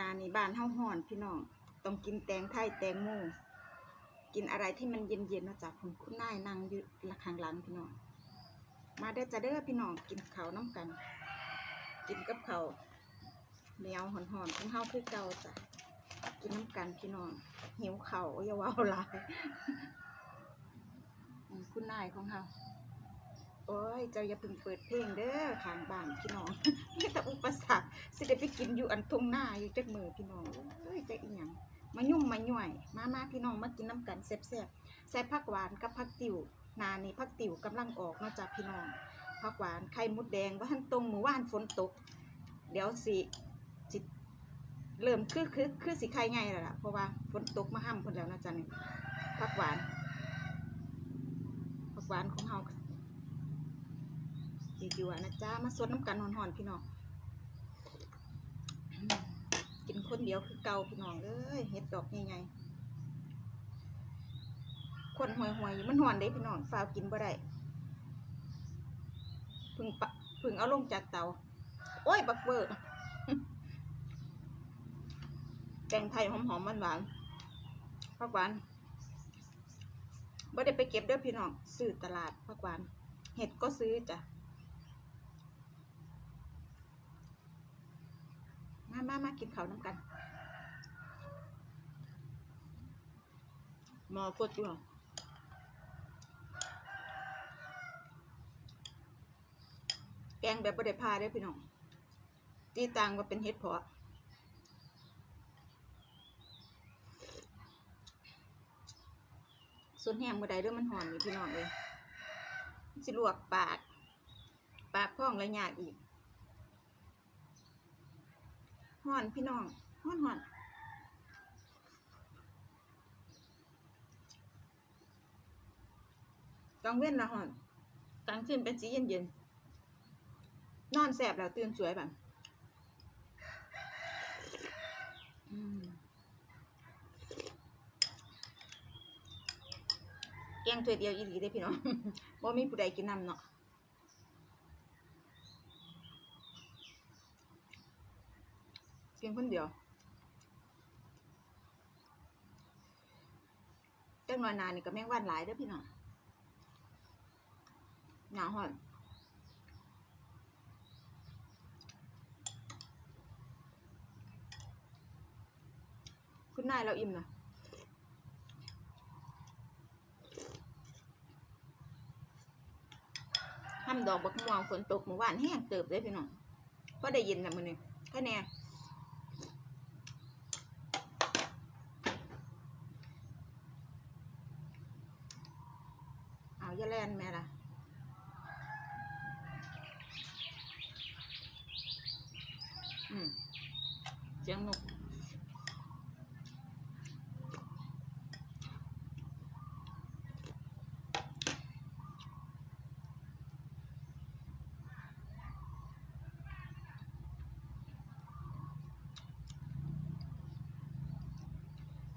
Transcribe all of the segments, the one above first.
นานี่บ้านเฮาฮ้อนพี่น้องต้องกินแตงไทยแตงโมกินอะไรที่มันเย็นๆเนาะจากคุณคุณนายนั่งอยู่ข้างหลังพี่น้องมาเด้จ้าเด้อพี่น้องกินข้าวน้ำกัน กินกับข้าวเหนียวหอนๆของเฮาคือเก่าจ้ะกินน้ำกันพี่น้องหิวข้าวอย่าว้าหลายคุณนายของเฮา โอ้ย เจ้าอย่าเพิ่งเปิดเพลงเด้อข้างบ้านพี่น้องมีแต่อุปสรรคสิได้ไปกินอยู่อันทุ่งนาอยู่จักมือพี่น้องเอ้ยจะอีหยังมายุ่มมาย่วย มามาพี่น้องมากินน้ำกันแซ่บๆใส่ผักหวานกับผักติ๋วนานี่ผักติ๋วกำลังออกนาะจ้ะพี่น้องผักหวานไข่มุดแดงว่าทันตรงหมู่ว่านฝนตก เดี๋ยวสิสิตเริ่มคือคือคือสิไข่ไงแล้วล่ะเพราะว่าฝนตกมาห้ำเพิ่นแล้วนะจ๊ะนี่ผักหวานผักหวานของเฮา ยู่อะนะจ๊ะมาสดน้ำกันหอนๆพี่น้องกินคนเดียวคือเก่าพี่น้องเอ้ยเฮ็ดดอกใหญ่ๆคนห่วยๆอยู่มันหอนเด้พี่น้องฟาวกินบ่ได้พึ่งปะเพึ่งเอาลงจากเตา โอ้ยบักเบอร์แกงไทยหอมๆหวานๆผักหวานบ่ได้ไปเก็บเด้อพี่น้องซื้อตลาดผักหวาน เห็ดก็ซื้อจ้ะ มามามากินข้าวน้ำกันหมอฟดอยู่เหรอแกงแบบบ่ได้พาเด้พี่น้อง ตีต่างว่าเป็นเห็ดเพาะส่วนแห้งบ่ได้เด้อมันหอนนี่พี่น้องเลยสิลวกปาก ปากพ้องและยากอีก ห่อนพี่น้องห่อนห่อนกลางเว้นละห่อนกลางคืนเป็นสีเย็นเย็นนอนแสบแล้วตื่นสวยแบบอืมแกงถ้วยเดียวอีหลีได้พี่น้องบ่มีผู้ใดกินน้ำเนาะ กินคนเดียวจังหน่อยหนานี่ก็แมงวันหลายเด้อพี่น้องหนาวฮ้อนคุณนายเราอิ่มนะห้ำดอกบักม่วงฝนตกเมื่อวานแห้งเติบเลยพี่น้องเพราะได้ยินนะมันนี่แค่แน่ เอาอย่าแลนแม่ละอืมเสียงนก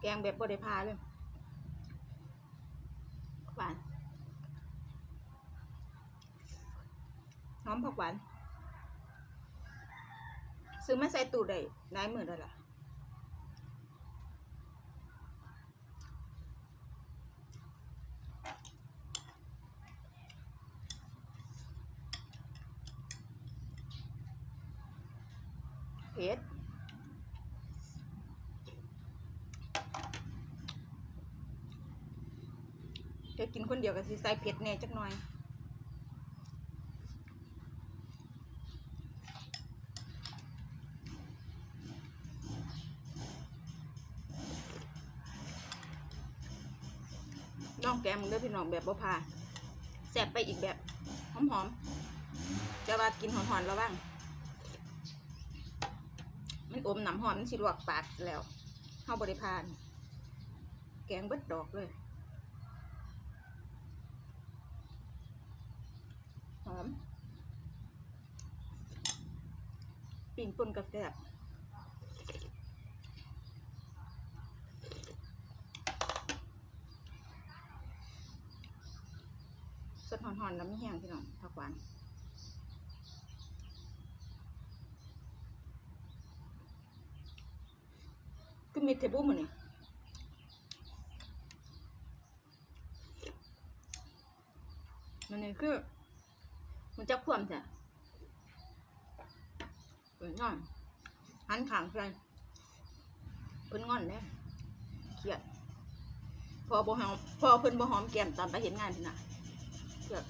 แกงแบบบริพาเลยหวานห อมผักหวาน ซื้อมาใส่ตู้ได้หลายหมื่นแล้วล่ะเผ็ดเดี๋ยวกินคนเดียวก็สิใส่เผ็ดแน่จักหน่อย น้องแกมมึงเด้อพี่น้องแบบบ่พาแซ่บไปอีกแบบหอมๆจะว่ากินหอนๆแล้วบ้าง มันอมหนำหอมมันสิลวกปากแล้วเข้าบริพาน แกงเบิดดอกเลย หอมปิ่งป่นกาแฟบ ดหอนๆแล้วไม่แห้งพี่น้องผักหวานมิดเทบุมันนี่มันนี่คือมันจะคว่ำจ้ะเปิดงอนหันขางใส่เพิ่นงอนแล้เครียดพอบ่หอมพอเพิ่นบ่หอมแก้มตอนไปเห็นงานที่น่ะ เครียด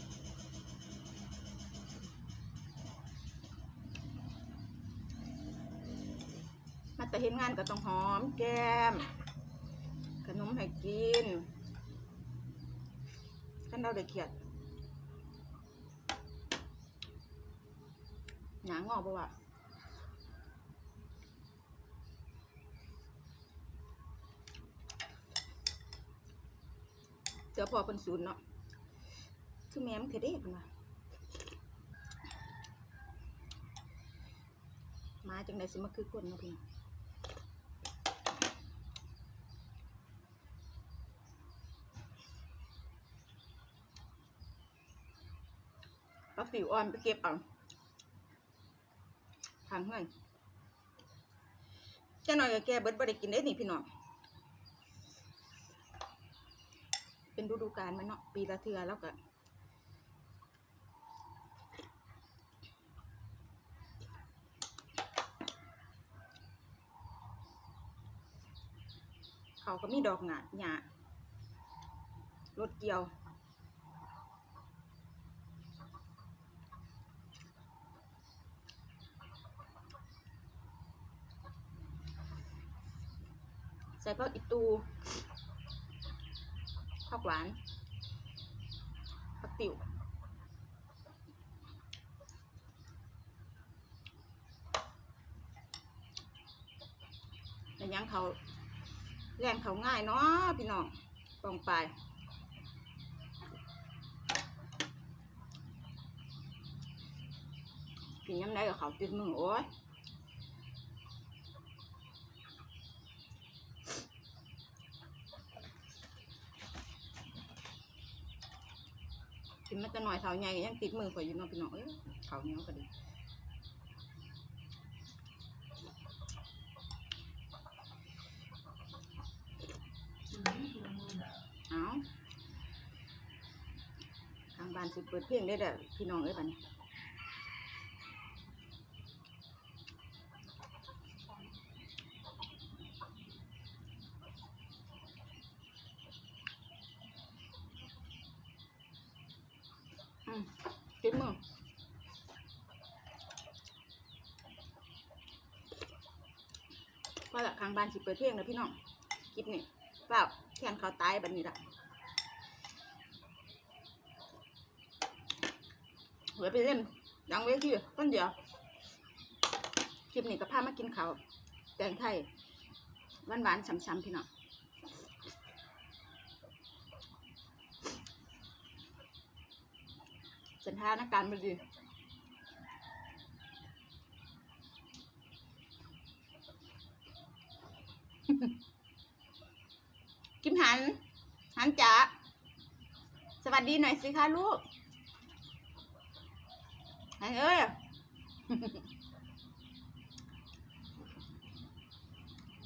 มาแต่เห็นงานก็ต้องหอมแก้ม ขนมให้กินท่านเราได้เครียดหนางอกปะวะเจอพอเป็นศูนย์เนาะ คือแม่มนเคยได้กันมามาจังไดสิมาคือคนเนาะพี่น้องปักติ๋วอ่อนไปเก็บเอาทางเฮือนจ้าหน่อยก็แกเบิดบ่ได้กินได้นี่พี่น้อง เป็นฤดูกาลมันเนาะปีละเทือแล้วก็ เขาก็มีดอกหงาหญ้ารถเกี่ยว ใส่ผักอีตูผักหวานผักติ๋วแต่ยังเขา แรงเขาง่ายเนาะพี่น้องปองไปกินย้ำได้กับเขาติดมือโอ้ยกินมันจะหน่อยเท่าใหญ่ยังติดมือข่อยอยู่เนาะพี่น้องเอ้ยเขาเหนียวก็ดี เอาทางบ้านสิเปิดเพลงได้เด้อพี่น้องเอ้ยบัดนี้อืมติดมือว่าละทางบ้านสิเปิดเพลงเลยพี่น้องคลิปนี้ เปล่าแข่งเขาตายแบัดนี้ละไว้ไปเล่นดังเวทีต้นเดียวคลิปนี้ก็พามากินเขาแกงไทยหวานๆช้ำๆพี่น้องสถานการณ์มันดีกิ มหัน หันจ๋าสวัสดีหน่อยสิคะลูกไอ้เอ้ย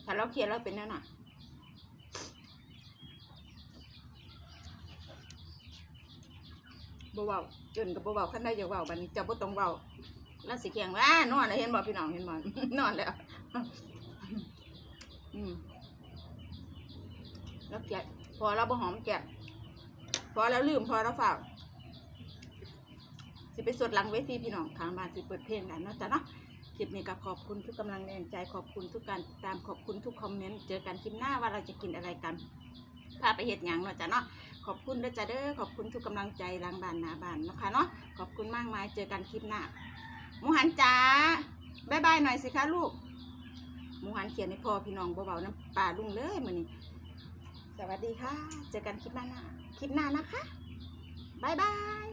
ถ้าเราเครียดเราเป็นแน่น่ะบ่เว้าจนกับบ่เว้าคันได้อย่าเว้าบันี้จะบ่ต้องเว้าแล้วสิแข็งว่านอนแล้วเห็นบ่พี่น้องเห็นบ่นอนแล้วอืม แล้วแกะพอเราบ่หอมแกะพอแล้วลืมพอแล้วฝากสิไปสวดหลังเวทีพี่น้องทางบ้านสิเปิดเพลงกันเนาะจ้ะเนาะคลิปนี้ก็ขอบคุณทุกกำลังแรงใจขอบคุณทุกการติดตามขอบคุณทุกคอมเมนต์เจอกันคลิปหน้าว่าเราจะกินอะไรกันพาไปเห็ดหยังเนาะจ้ะเนาะขอบคุณด้วยจ้ะเด้อขอบคุณทุกกำลังใจลังบ้านหนาบ้านนะคะเนาะขอบคุณมากมายเจอกันคลิปหน้าหมูหันจ๋าบายบายหน่อยสิคะลูกหมูหันเขียนให้พ่อพี่น้องเบาๆน้ำปลาลุงเลยมื้อนี้ สวัสดีค่ะ เจอกันคลิปหน้า คลิปหน้านะคะบายบาย